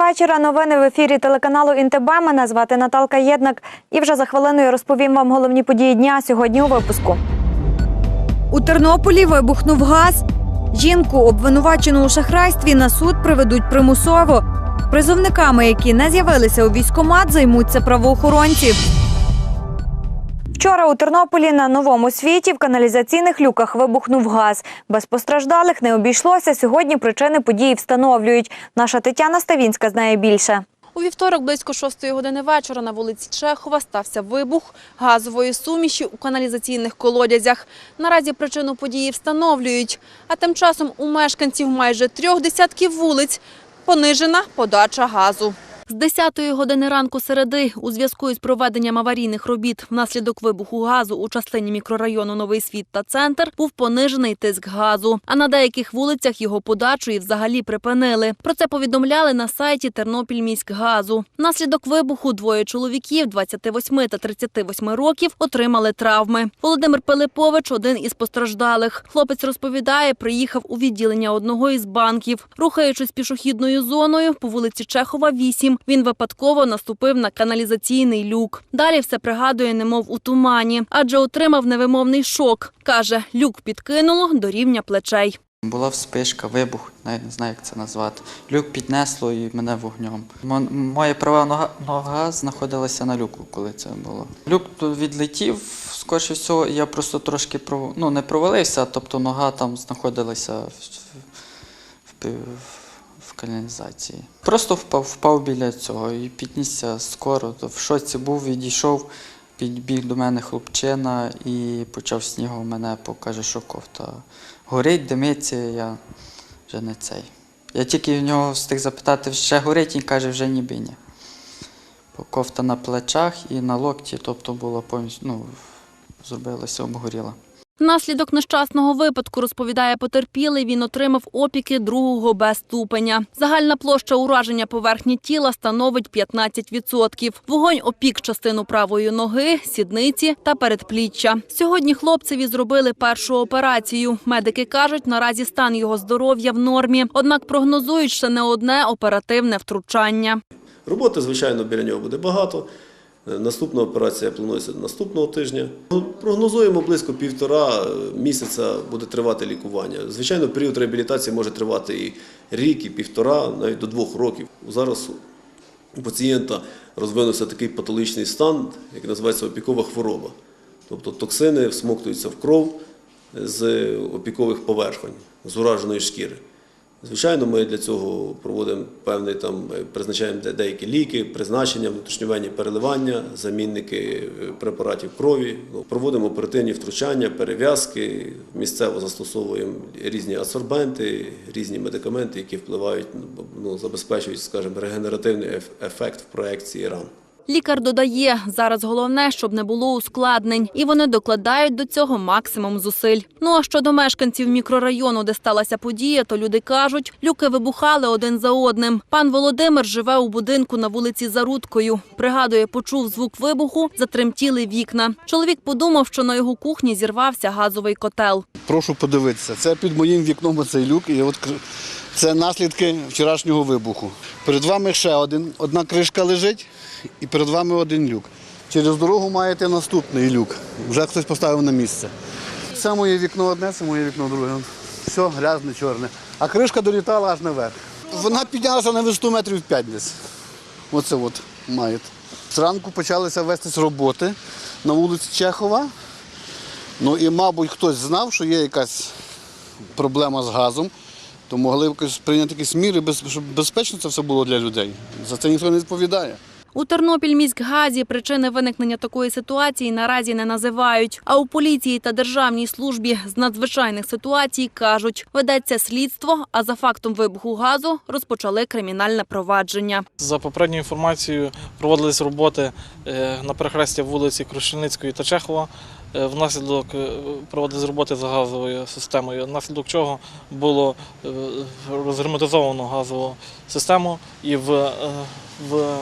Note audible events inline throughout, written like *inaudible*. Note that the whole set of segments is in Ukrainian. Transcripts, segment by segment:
вечора. Новини в ефірі телеканалу Інтеб. Мене звати Наталка Єднак. І вже за хвилиною розповім вам головні події дня сьогодні у випуску. У Тернополі вибухнув газ. Жінку, обвинувачену у шахрайстві, на суд приведуть примусово. Призовниками, які не з'явилися у військкомат, займуться правоохоронці. Вчора у Тернополі на новому світі в каналізаційних люках вибухнув газ. Без постраждалих не обійшлося. Сьогодні причини події встановлюють. Наша Тетяна Ставінська знає більше. У вівторок близько 6 години вечора на вулиці Чехова стався вибух газової суміші у каналізаційних колодязях. Наразі причину події встановлюють. А тим часом у мешканців майже трьох десятків вулиць понижена подача газу. З 10 години ранку середи у зв'язку із проведенням аварійних робіт внаслідок вибуху газу у частині мікрорайону Новий Світ та Центр був понижений тиск газу. А на деяких вулицях його подачу і взагалі припинили. Про це повідомляли на сайті Тернопільміськгазу. Внаслідок вибуху двоє чоловіків 28 та 38 років отримали травми. Володимир Пилипович один із постраждалих. Хлопець розповідає, приїхав у відділення одного із банків. Рухаючись пішохідною зоною по вулиці Чехова, 8, він випадково наступив на каналізаційний люк. Далі все пригадує, немов у тумані, адже отримав невимовний шок. Каже, люк підкинуло до рівня плечей. Була вспишка, вибух, навіть не знаю, як це назвати. Люк піднесло і мене вогнем. Моя права нога, нога знаходилася на люку, коли це було. Люк відлетів, скоріше всього, я просто трошки пров... ну, не провалився, тобто нога там знаходилася в, в, каналізації. Просто впав, впав біля цього і піднісся скоро. То в шоці був, відійшов, підбіг до мене хлопчина і почав снігом мене, покаже, що кофта горить, димиться, я вже не цей. Я тільки в нього встиг запитати, ще горить, він каже, вже ніби ні. Кофта на плечах і на локті, тобто було повністю, ну, зробилася, обгоріла. Внаслідок нещасного випадку, розповідає потерпілий, він отримав опіки другого Б ступеня. Загальна площа ураження поверхні тіла становить 15%. Вогонь опік частину правої ноги, сідниці та передпліччя. Сьогодні хлопцеві зробили першу операцію. Медики кажуть, наразі стан його здоров'я в нормі. Однак прогнозують ще не одне оперативне втручання. Роботи, звичайно, біля нього буде багато. Е, Наступна операція планується наступного тижня. Ну, Прогнозуємо близько півтора місяця буде тривати лікування. Звичайно, період реабілітації може тривати і рік, і півтора, навіть до двох років. Зараз у пацієнта розвинувся такий патологічний стан, який називається опікова хвороба. Тобто токсини всмоктуються в кров з опікових поверхонь, з ураженої шкіри. Звичайно, ми для цього проводимо певний там, е, призначаємо де- деякі ліки, призначення, внутрішньовенні переливання, замінники е, препаратів крові. Ну, Проводимо оперативні втручання, перев'язки, місцево застосовуємо різні адсорбенти, різні медикаменти, які впливають, ну, забезпечують, скажімо, регенеративний ефект в проекції ран. Лікар додає, зараз головне, щоб не було ускладнень, і вони докладають до цього максимум зусиль. Ну а щодо мешканців мікрорайону, де сталася подія, то люди кажуть, люки вибухали один за одним. Пан Володимир живе у будинку на вулиці Зарудкою. Пригадує, почув звук вибуху, затремтіли вікна. Чоловік подумав, що на його кухні зірвався газовий котел. Прошу подивитися. Це під моїм вікном оцей люк. І от це наслідки вчорашнього вибуху. Перед вами ще один, одна кришка лежить, і перед вами один люк. Через дорогу маєте наступний люк. Вже хтось поставив на місце. Це моє вікно одне, це моє вікно друге. Все грязне, чорне. А кришка долітала аж наверх. Вона піднялася на висоту метрів 5 десь. Оце от маєте. Зранку почалися вестись роботи на вулиці Чехова. Ну і, мабуть, хтось знав, що є якась проблема з газом, то могли б прийняти якісь міри, щоб безпечно це все було для людей. За це ніхто не відповідає. У Тернопільміськгазі причини виникнення такої ситуації наразі не називають. А у поліції та державній службі з надзвичайних ситуацій кажуть, ведеться слідство, а за фактом вибуху газу розпочали кримінальне провадження. За попередньою інформацією, проводились роботи е, на перехресті вулиці Крушельницької та Чехова. Е, Внаслідок е, проводились роботи за газовою системою, внаслідок чого було розгерметизовано газову систему і в, в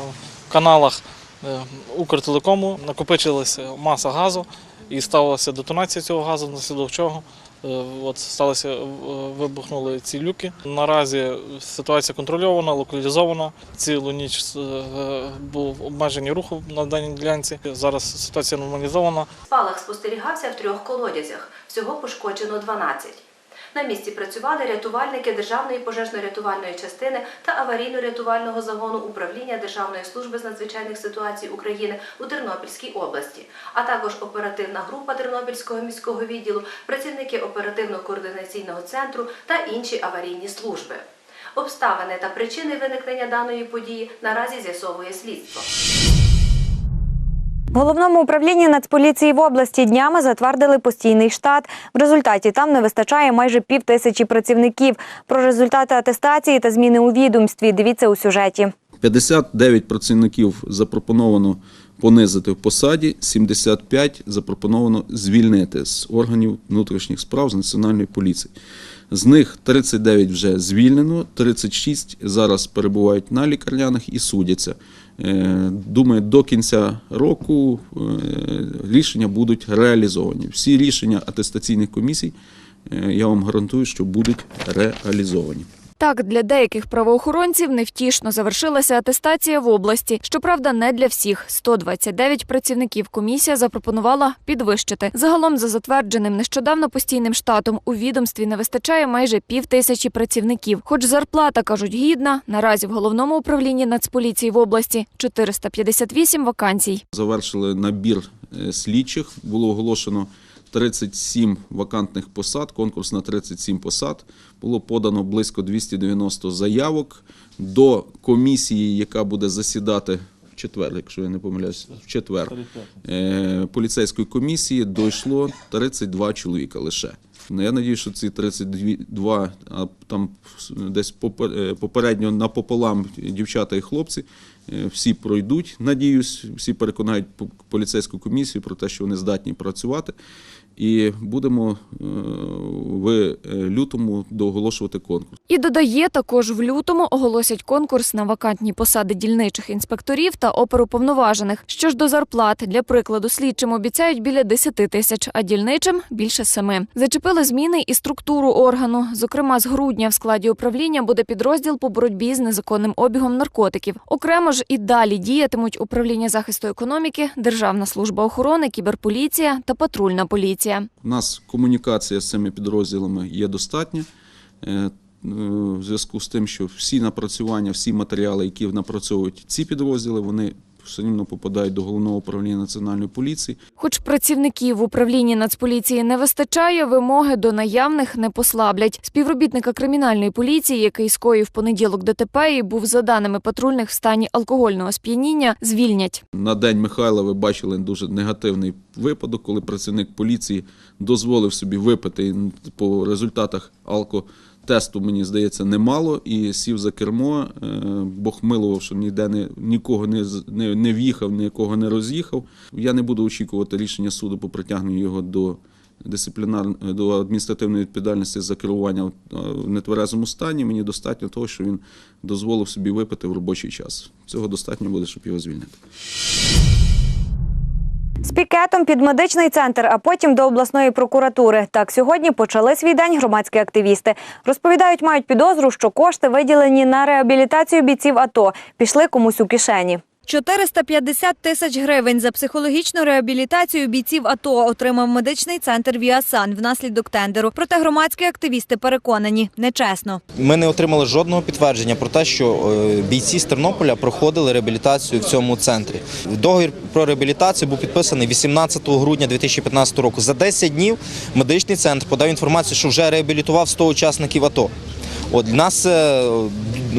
каналах е, Укртелекому накопичилася маса газу і сталася детонація цього газу, внаслідок чого е, от сталося, е, вибухнули ці люки. Наразі ситуація контрольована, локалізована. Цілу ніч був обмеження руху на даній ділянці. Зараз ситуація нормалізована. Спалах спостерігався в трьох колодязях. Всього пошкоджено 12. На місці працювали рятувальники Державної пожежно-рятувальної частини та аварійно-рятувального загону управління Державної служби з надзвичайних ситуацій України у Тернопільській області, а також оперативна група Тернопільського міського відділу, працівники оперативно-координаційного центру та інші аварійні служби. Обставини та причини виникнення даної події наразі з'ясовує слідство. В головному управлінні Нацполіції в області днями затвердили постійний штат. В результаті там не вистачає майже пів тисячі працівників. Про результати атестації та зміни у відомстві дивіться у сюжеті. 59 працівників запропоновано понизити в посаді, 75 запропоновано звільнити з органів внутрішніх справ з національної поліції. З них 39 вже звільнено, 36 зараз перебувають на лікарняних і судяться. Е, Думаю, до кінця року е, рішення будуть реалізовані. Всі рішення атестаційних комісій, е, я вам гарантую, що будуть реалізовані. Так, для деяких правоохоронців невтішно завершилася атестація в області. Щоправда, не для всіх. 129 працівників комісія запропонувала підвищити. Загалом, за затвердженим нещодавно постійним штатом, у відомстві не вистачає майже пів тисячі працівників. Хоч зарплата кажуть гідна, наразі в головному управлінні Нацполіції в області 458 вакансій. Завершили набір е, слідчих. Було оголошено 37 вакантних посад, конкурс на 37 посад. Було подано близько 290 заявок до комісії, яка буде засідати в четвер, якщо я не помиляюсь, в четвер. Е, Поліцейської комісії дійшло 32 чоловіка лише. Ну, Я надію, що ці 32, а там десь е, попередньо напополам дівчата і хлопці, е, всі пройдуть, надіюсь, всі переконають поліцейську комісію про те, що вони здатні працювати. І будемо е, в е, лютому дооголошувати конкурс. І додає, також в лютому оголосять конкурс на вакантні посади дільничих інспекторів та оперуповноважених. Що ж до зарплат, для прикладу, слідчим обіцяють біля 10 тисяч, а дільничим більше семи. Зачепили зміни і структуру органу. Зокрема, з грудня в складі управління буде підрозділ по боротьбі з незаконним обігом наркотиків. Окремо ж і далі діятимуть управління захисту економіки, Державна служба охорони, кіберполіція та патрульна поліція. У нас комунікація з цими підрозділами є достатня. Е, е, В зв'язку з тим, що всі напрацювання, всі матеріали, які напрацьовують ці підрозділи, вони рівно попадають до головного управління національної поліції. Хоч працівників в управлінні Нацполіції не вистачає, вимоги до наявних не послаблять. Співробітника кримінальної поліції, який скоїв понеділок ДТП і був за даними патрульних в стані алкогольного сп'яніння, звільнять. На день Михайла ви бачили дуже негативний випадок, коли працівник поліції дозволив собі випити по результатах алкотесту, мені здається, немало, і сів за кермо. Е, Бог милував, що ніде не, нікого не, не, не в'їхав, нікого не роз'їхав. Я не буду очікувати рішення суду по притягненню його до дисциплінар до адміністративної відповідальності за керування е, в нетверезому стані. Мені достатньо того, що він дозволив собі випити в робочий час. Цього достатньо буде, щоб його звільнити. Пікетом під медичний центр, а потім до обласної прокуратури. Так сьогодні почали свій день громадські активісти. Розповідають, мають підозру, що кошти, виділені на реабілітацію бійців АТО, пішли комусь у кишені. 450 тисяч гривень за психологічну реабілітацію бійців АТО отримав медичний центр Віасан внаслідок тендеру. Проте громадські активісти переконані – нечесно. Ми не отримали жодного підтвердження про те, що е, бійці з Тернополя проходили реабілітацію в цьому центрі. Договір про реабілітацію був підписаний 18 грудня 2015 року. За 10 днів медичний центр подав інформацію, що вже реабілітував 100 учасників АТО. От нас е,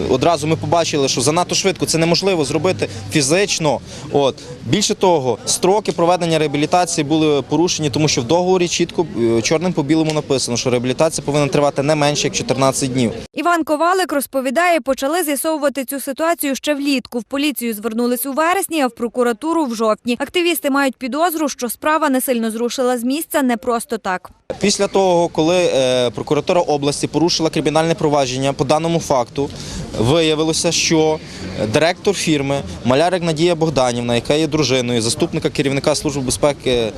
одразу ми побачили, що занадто швидко це неможливо зробити фізично. От більше того, строки проведення реабілітації були порушені, тому що в договорі чітко е, чорним по білому написано, що реабілітація повинна тривати не менше як 14 днів. Іван Ковалик розповідає, почали з'ясовувати цю ситуацію ще влітку. В поліцію звернулись у вересні, а в прокуратуру в жовтні. Активісти мають підозру, що справа не сильно зрушила з місця не просто так. Після того, коли е, прокуратура області порушила кримінальне провадження по даному факту, виявилося, що директор фірми Малярик Надія Богданівна, яка є дружиною заступника керівника Служби безпеки е,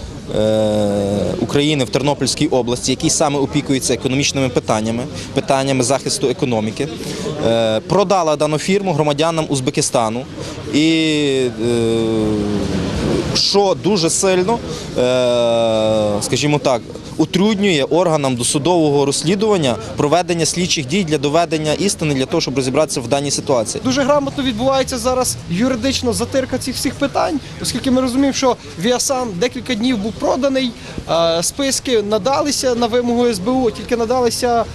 України в Тернопільській області, який саме опікується економічними питаннями, питаннями захисту економіки, е, продала дану фірму громадянам Узбекистану. І е, що дуже сильно, е, скажімо так, утруднює органам досудового розслідування проведення слідчих дій для доведення істини для того, щоб розібратися в даній ситуації. Дуже грамотно відбувається зараз юридично затирка цих всіх питань, оскільки ми розуміємо, що Віасан декілька днів був проданий, е, списки надалися на вимогу СБУ, тільки надалися.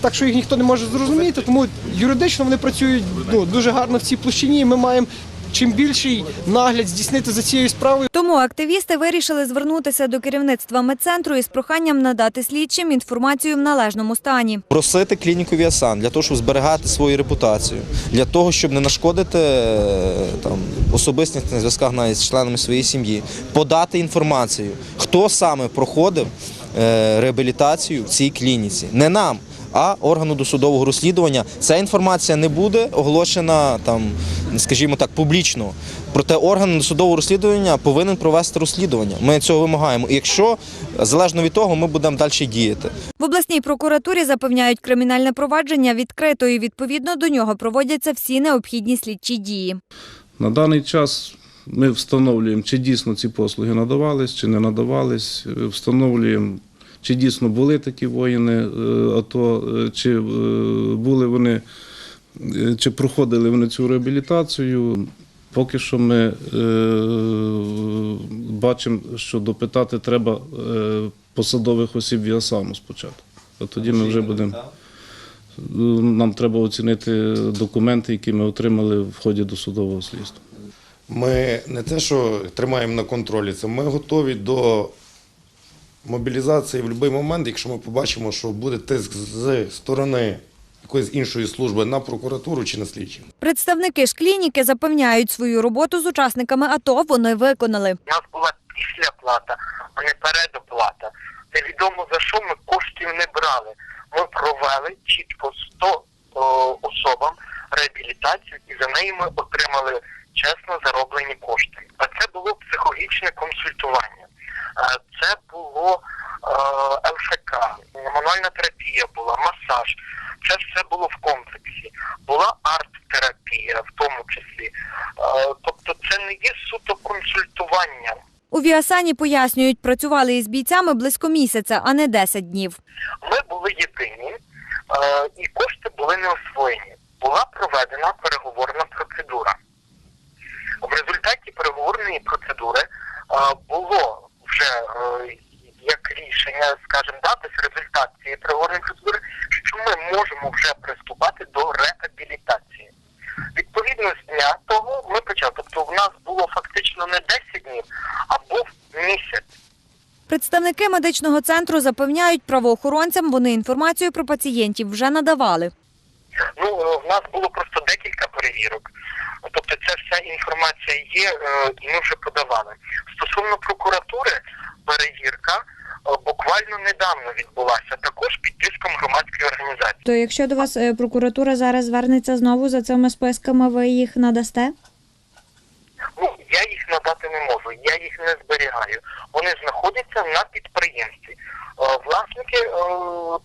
Так що їх ніхто не може зрозуміти, тому юридично вони працюють ну, дуже гарно в цій площині. і Ми маємо чим більший нагляд здійснити за цією справою. Тому активісти вирішили звернутися до керівництва медцентру із проханням надати слідчим інформацію в належному стані. Просити клініку Віасан для того, щоб зберегати свою репутацію, для того, щоб не нашкодити е, там особистість на зв'язках навіть з членами своєї сім'ї, подати інформацію, хто саме проходив е, реабілітацію в цій клініці. Не нам. А органу досудового розслідування ця інформація не буде оголошена там, скажімо так, публічно. Проте орган досудового розслідування повинен провести розслідування. Ми цього вимагаємо. І якщо залежно від того, ми будемо далі діяти. В обласній прокуратурі запевняють, кримінальне провадження відкрито і відповідно до нього проводяться всі необхідні слідчі дії. На даний час ми встановлюємо, чи дійсно ці послуги надавались, чи не надавались. Встановлюємо, чи дійсно були такі воїни е, АТО, е, чи е, були вони, чи проходили вони цю реабілітацію. Поки що ми е, бачимо, що допитати треба е, посадових осіб Віасану спочатку. А тоді ми вже будемо. Нам треба оцінити документи, які ми отримали в ході досудового слідства. Ми не те, що тримаємо на контролі, це ми готові до мобілізації в будь-який момент, якщо ми побачимо, що буде тиск з сторони якоїсь іншої служби на прокуратуру чи на слідчі. Представники ж клініки запевняють, свою роботу з учасниками АТО вони виконали. У нас була післяплата, а не передоплата. Невідомо за що ми коштів не брали. Ми провели чітко 100 о, особам реабілітацію і за неї ми отримали чесно зароблені кошти. А це було психологічне консультування. Е, Це було е, ЛФК, мануальна терапія була, масаж. Це все було в комплексі. Була арт-терапія в тому числі. Е, Тобто це не є суто консультування. У Віасані пояснюють, працювали із бійцями близько місяця, а не 10 днів. Ми були єдині, е, і кошти були не освоєні. Була проведена переговорна процедура. В результаті переговорної процедури е, було вже як рішення, скажімо, дати результат цієї переговорної процедури, що ми можемо вже приступати до реабілітації. Відповідно, з дня того ми почали. Тобто, в нас було фактично не 10 днів, а був місяць. Представники медичного центру запевняють правоохоронцям, вони інформацію про пацієнтів вже надавали. Ну, е, в нас було просто декілька перевірок. Тобто ця вся інформація є, е, і ми вже подавали. Стосовно прокуратури, перевірка буквально недавно відбулася, також під тиском громадської організації. То якщо до вас е, прокуратура зараз звернеться знову за цими списками, ви їх надасте? Ну, я їх надати не можу, я їх не зберігаю. Вони знаходяться на підприємстві. Е, Власники е,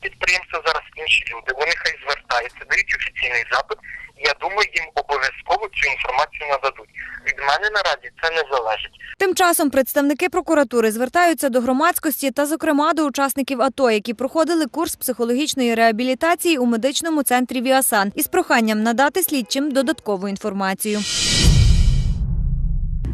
підприємства зараз інші люди. Вони хай звертаються, дають офіційний запит. Я думаю, їм обов'язково цю інформацію нададуть. Від мене наразі це не залежить. Тим часом представники прокуратури звертаються до громадськості та, зокрема, до учасників АТО, які проходили курс психологічної реабілітації у медичному центрі Віасан, із проханням надати слідчим додаткову інформацію.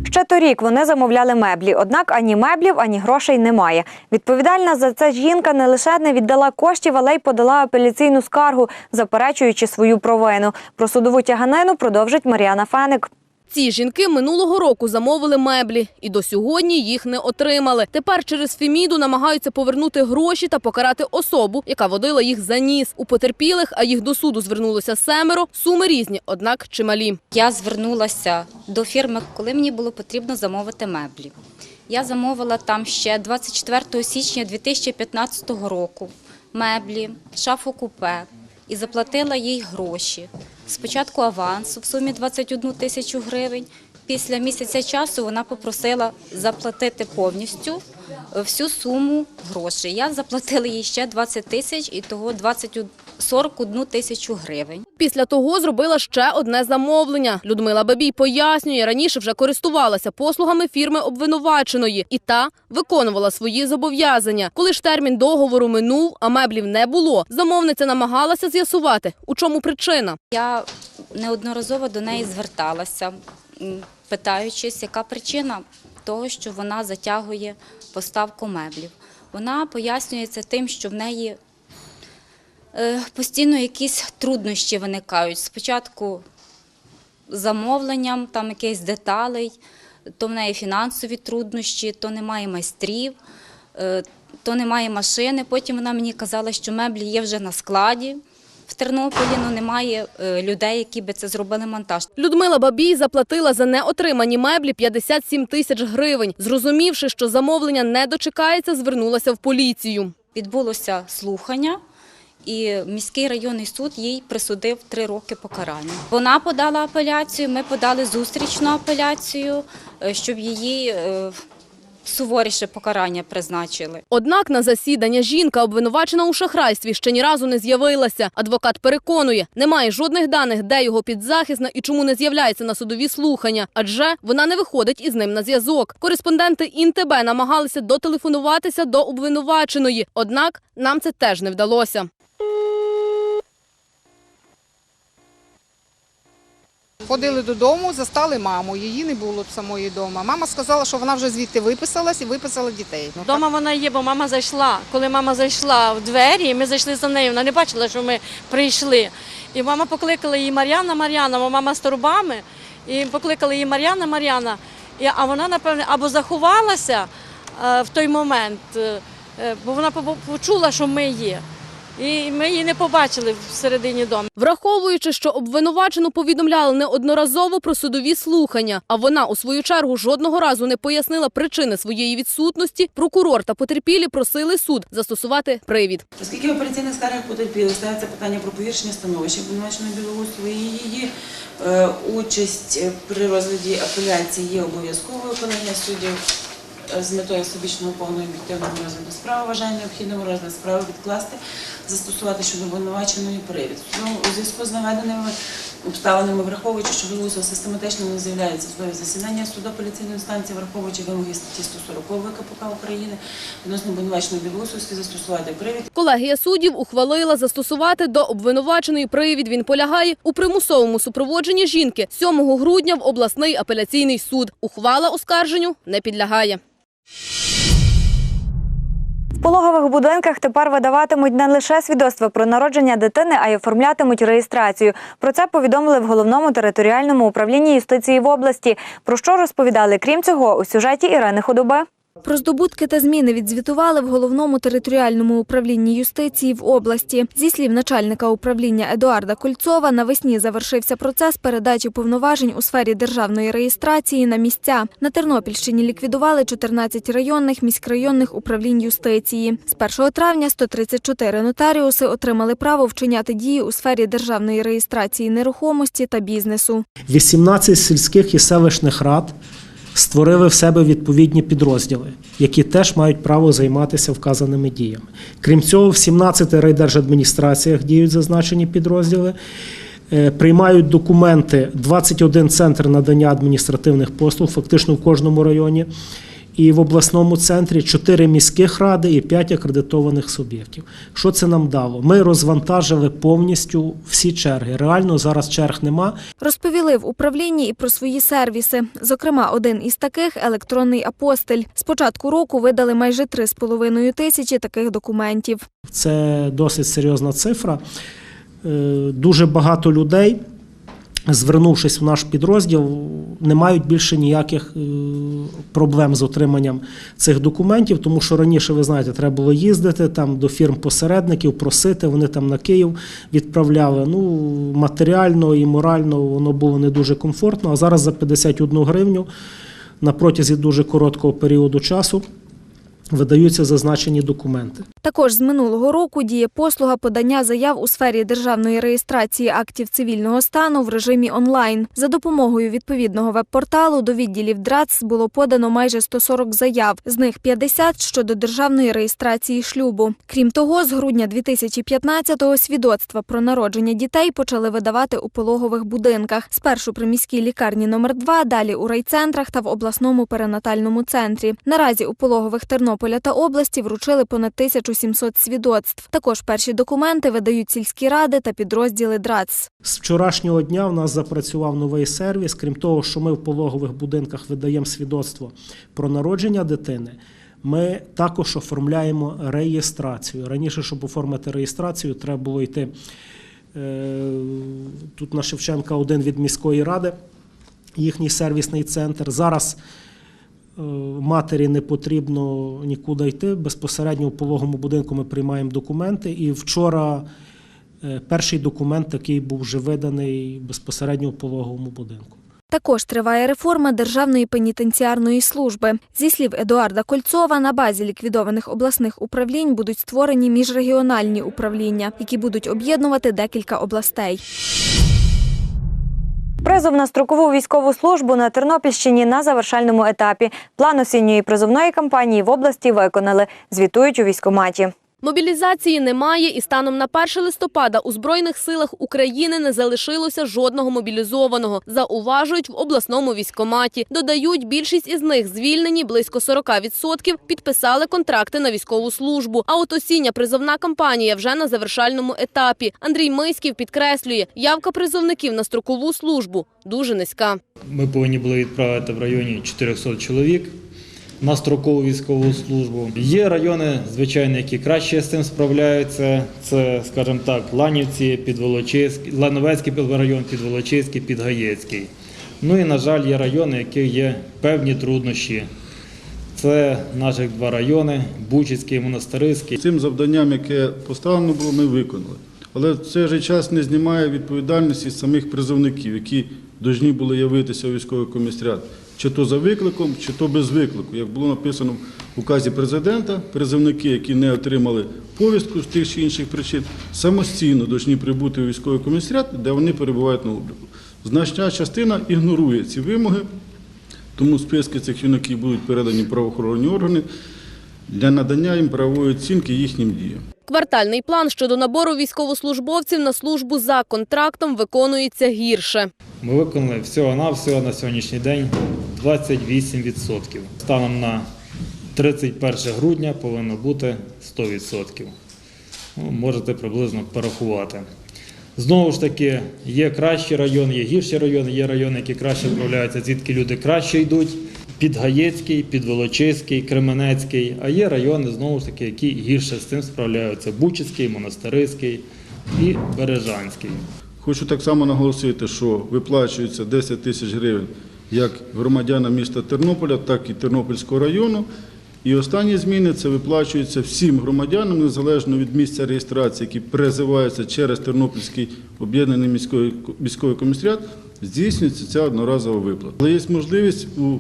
Ще торік вони замовляли меблі, однак ані меблів, ані грошей немає. Відповідальна за це жінка не лише не віддала коштів, але й подала апеляційну скаргу, заперечуючи свою провину. Про судову тяганину продовжить Мар'яна Феник. Ці жінки минулого року замовили меблі і до сьогодні їх не отримали. Тепер через Феміду намагаються повернути гроші та покарати особу, яка водила їх за ніс. У потерпілих, а їх до суду звернулося семеро. Суми різні, однак чималі. Я звернулася до фірми, коли мені було потрібно замовити меблі. Я замовила там ще 24 січня 2015 року меблі, шафу купе і заплатила їй гроші. Спочатку аванс в сумі 21 тисячу гривень. Після місяця часу вона попросила заплатити повністю е, всю суму грошей. Я заплатила їй ще 20 тисяч і того 20, 41 тисячу гривень. Після того зробила ще одне замовлення. Людмила Бабій пояснює, раніше вже користувалася послугами фірми обвинуваченої, і та виконувала свої зобов'язання. Коли ж термін договору минув, а меблів не було, замовниця намагалася з'ясувати, у чому причина. Я неодноразово до неї зверталася, питаючись, яка причина того, що вона затягує поставку меблів. Вона пояснюється тим, що в неї постійно якісь труднощі виникають. Спочатку замовленням, там якихось деталей, то в неї фінансові труднощі, то немає майстрів, е, то немає машини. Потім вона мені казала, що меблі є вже на складі. В Тернополі ну, немає е, людей, які би це зробили монтаж. Людмила Бабій заплатила за неотримані меблі 57 тисяч гривень. Зрозумівши, що замовлення не дочекається, звернулася в поліцію. Відбулося слухання, і міський районний суд їй присудив три роки покарання. Вона подала апеляцію, ми подали зустрічну апеляцію, е, щоб її е, суворіше покарання призначили. Однак на засідання жінка, обвинувачена у шахрайстві, ще ні разу не з'явилася. Адвокат переконує, немає жодних даних, де його підзахисна і чому не з'являється на судові слухання, адже вона не виходить із ним на зв'язок. Кореспонденти ІНТБ намагалися дотелефонуватися до обвинуваченої, однак нам це теж не вдалося. Ходили додому, застали маму. Її не було самої вдома. Мама сказала, що вона вже звідти виписалась і виписала дітей. Ну, Дома вона є, бо мама зайшла. Коли мама зайшла в двері, ми зайшли за нею. Вона не бачила, що ми прийшли. І мама покликала її Мар'яна, Мар'яна, бо мама з торбами. І покликала її Мар'яна, Мар'яна. А вона, напевне, або заховалася е, в той момент, е, е, бо вона почула, що ми є. І ми її не побачили всередині дому. Враховуючи, що обвинувачену повідомляли неодноразово про судові слухання, а вона у свою чергу жодного разу не пояснила причини своєї відсутності, прокурор та потерпілі просили суд застосувати привід. Оскільки в операційних скаргах потерпіли ставиться питання про погіршення становища обвинуваченої Білоусової, її е, участь при розгляді апеляції є обов'язковою колегія суддів з метою всебічного повного об'єктивного розгляду справи вважає необхідним розгляд справи відкласти, застосувати щодо обвинуваченої привід. Ну, у зв'язку з наведеними обставинами, враховуючи, що Білоусов систематично не з'являється в судові засідання суду апеляційної інстанції, враховуючи вимоги статті 140 КПК України, відносно обвинуваченої Білоусовської застосувати привід Колегія суддів ухвалила застосувати до обвинуваченої привід. Він полягає у примусовому супроводженні жінки 7 грудня в обласний апеляційний суд. Ухвала оскарженню не підлягає. В пологових будинках тепер видаватимуть не лише свідоцтво про народження дитини, а й оформлятимуть реєстрацію. Про це повідомили в головному територіальному управлінні юстиції в області. Про що розповідали крім цього у сюжеті Ірини Худоби. Про здобутки та зміни відзвітували в головному територіальному управлінні юстиції в області. Зі слів начальника управління Едуарда Кольцова, навесні завершився процес передачі повноважень у сфері державної реєстрації на місця. На Тернопільщині ліквідували 14 районних міськрайонних управлінь юстиції. З 1 травня 134 нотаріуси отримали право вчиняти дії у сфері державної реєстрації нерухомості та бізнесу. 18 сільських і селищних рад створили в себе відповідні підрозділи, які теж мають право займатися вказаними діями. Крім цього, в 17 райдержадміністраціях діють зазначені підрозділи. Е, Приймають документи 21 центр надання адміністративних послуг, фактично в кожному районі. І в обласному центрі 4 міських ради і 5 акредитованих суб'єктів. Що це нам дало? Ми розвантажили повністю всі черги. Реально зараз черг нема. Розповіли в управлінні і про свої сервіси. Зокрема, один із таких електронний апостиль. З початку року видали майже 3,5 тисячі таких документів. Це досить серйозна цифра. Е, Дуже багато людей, звернувшись в наш підрозділ, не мають більше ніяких е, проблем з отриманням цих документів, тому що раніше, ви знаєте, треба було їздити там до фірм-посередників, просити, вони там на Київ відправляли. Ну, матеріально і морально воно було не дуже комфортно. А зараз за 51 гривню на протязі дуже короткого періоду часу видаються зазначені документи. Також з минулого року діє послуга подання заяв у сфері державної реєстрації актів цивільного стану в режимі онлайн. За допомогою відповідного веб-порталу до відділів ДРАЦ було подано майже 140 заяв, з них 50 щодо державної реєстрації шлюбу. Крім того, з грудня 2015-го свідоцтва про народження дітей почали видавати у пологових будинках. Спершу при міській лікарні номер 2 далі у райцентрах та в обласному перинатальному центрі. Наразі у пологових Тернополя та області вручили понад 1700 свідоцтв. Також перші документи видають сільські ради та підрозділи ДРАЦ. З вчорашнього дня в нас запрацював новий сервіс. Крім того, що ми в пологових будинках видаємо свідоцтво про народження дитини. Ми також оформляємо реєстрацію. Раніше, щоб оформити реєстрацію, треба було йти е, тут на Шевченка один від міської ради, їхній сервісний центр. Зараз матері не потрібно нікуди йти. Безпосередньо в пологому будинку ми приймаємо документи. І вчора е, перший документ такий був вже виданий безпосередньо в пологовому будинку. Також триває реформа Державної пенітенціарної служби. Зі слів Едуарда Кольцова, на базі ліквідованих обласних управлінь будуть створені міжрегіональні управління, які будуть об'єднувати декілька областей. Призов на строкову військову службу на Тернопільщині на завершальному етапі. План осінньої призовної кампанії в області виконали, звітують у військоматі. Мобілізації немає, і станом на 1 листопада у збройних силах України не залишилося жодного мобілізованого. Зауважують в обласному військкоматі. Додають, більшість із них звільнені, близько 40% підписали контракти на військову службу. А от осіння призовна кампанія вже на завершальному етапі. Андрій Миськів підкреслює, явка призовників на строкову службу дуже низька. Ми повинні були відправити в районі 400 чоловік на строкову військову службу. Є райони, звичайно, які краще з цим справляються. Це, скажімо так, Ланівці, Підволочиський, Лановецький район, Підволочиський, Підгаєцький. Ну і, на жаль, є райони, які є певні труднощі. Це наших два райони Бучицький і Монастириський. Цим завданням, яке поставлено було, ми виконали. Але в цей же час не знімає відповідальності самих призовників, які повинні були явитися у військовий комісаріат, чи то за викликом, чи то без виклику. Як було написано в указі президента, призовники, які не отримали повістку з тих чи інших причин, самостійно повинні прибути у військовий комісаріат, де вони перебувають на обліку. Значна частина ігнорує ці вимоги, тому списки цих юнаків будуть передані правоохоронні органи для надання їм правової оцінки їхнім діям. Квартальний план щодо набору військовослужбовців на службу за контрактом виконується гірше. Ми виконали всього-навсього на сьогоднішній день 28%. Станом на 31 грудня повинно бути 100%. Ну, можете приблизно порахувати. Знову ж таки, є кращі райони, є гірші райони, є райони, які краще справляються, звідки люди краще йдуть. Підгаєцький, Підволочиський, Кременецький, а є райони, знову ж таки, які гірше з цим справляються. Бучицький, Монастириський і Бережанський. Хочу так само наголосити, що виплачується 10 тисяч гривень як громадянам міста Тернополя, так і Тернопільського району. І останні зміни це виплачується всім громадянам, незалежно від місця реєстрації, які призиваються через Тернопільський об'єднаний міський військовий комісаріат, здійснюється ця одноразова виплата. Але є можливість у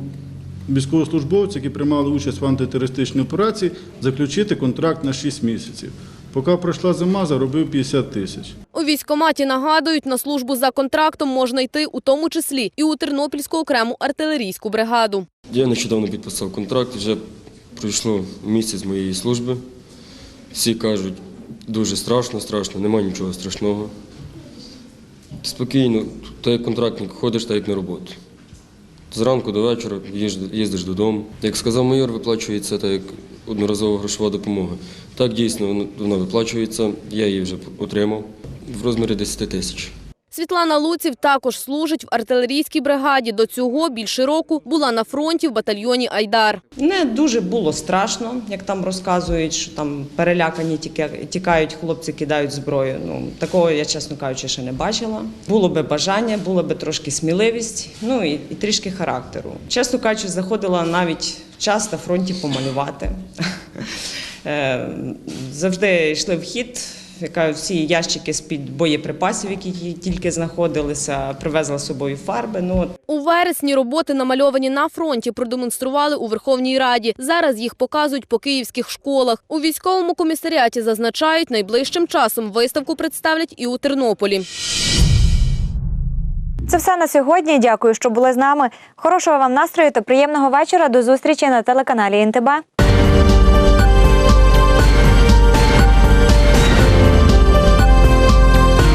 військовослужбовців, які приймали участь в антитерористичній операції, заключити контракт на 6 місяців. Поки пройшла зима, заробив 50 тисяч. У військкоматі нагадують, на службу за контрактом можна йти у тому числі і у Тернопільську окрему артилерійську бригаду. Я нещодавно підписав контракт, вже пройшло місяць моєї служби. Всі кажуть, дуже страшно, страшно, немає нічого страшного. Спокійно, ти як контрактник ходиш так як на роботу. Зранку до вечора їздиш додому. Як сказав майор, виплачується так як одноразова грошова допомога. Так дійсно вона виплачується, я її вже отримав в розмірі 10 тисяч. Світлана Луців також служить в артилерійській бригаді. До цього більше року була на фронті в батальйоні Айдар. Не дуже було страшно, як там розказують, що там перелякані тіка- тікають, хлопці кидають зброю. Ну такого я, чесно кажучи, ще не бачила. Було би бажання, була би трошки сміливість, ну і, і трішки характеру. Чесно кажучи, заходила навіть час на фронті помалювати. *laughs* Е, Завжди йшли в хід. Яка всі ящики з-під боєприпасів, які тільки знаходилися, привезла з собою фарби. Ну, У вересні роботи, намальовані на фронті, продемонстрували у Верховній Раді. Зараз їх показують по київських школах. У військовому комісаріаті зазначають, найближчим часом виставку представлять і у Тернополі. Це все на сьогодні. Дякую, що були з нами. Хорошого вам настрою та приємного вечора. До зустрічі на телеканалі НТБ.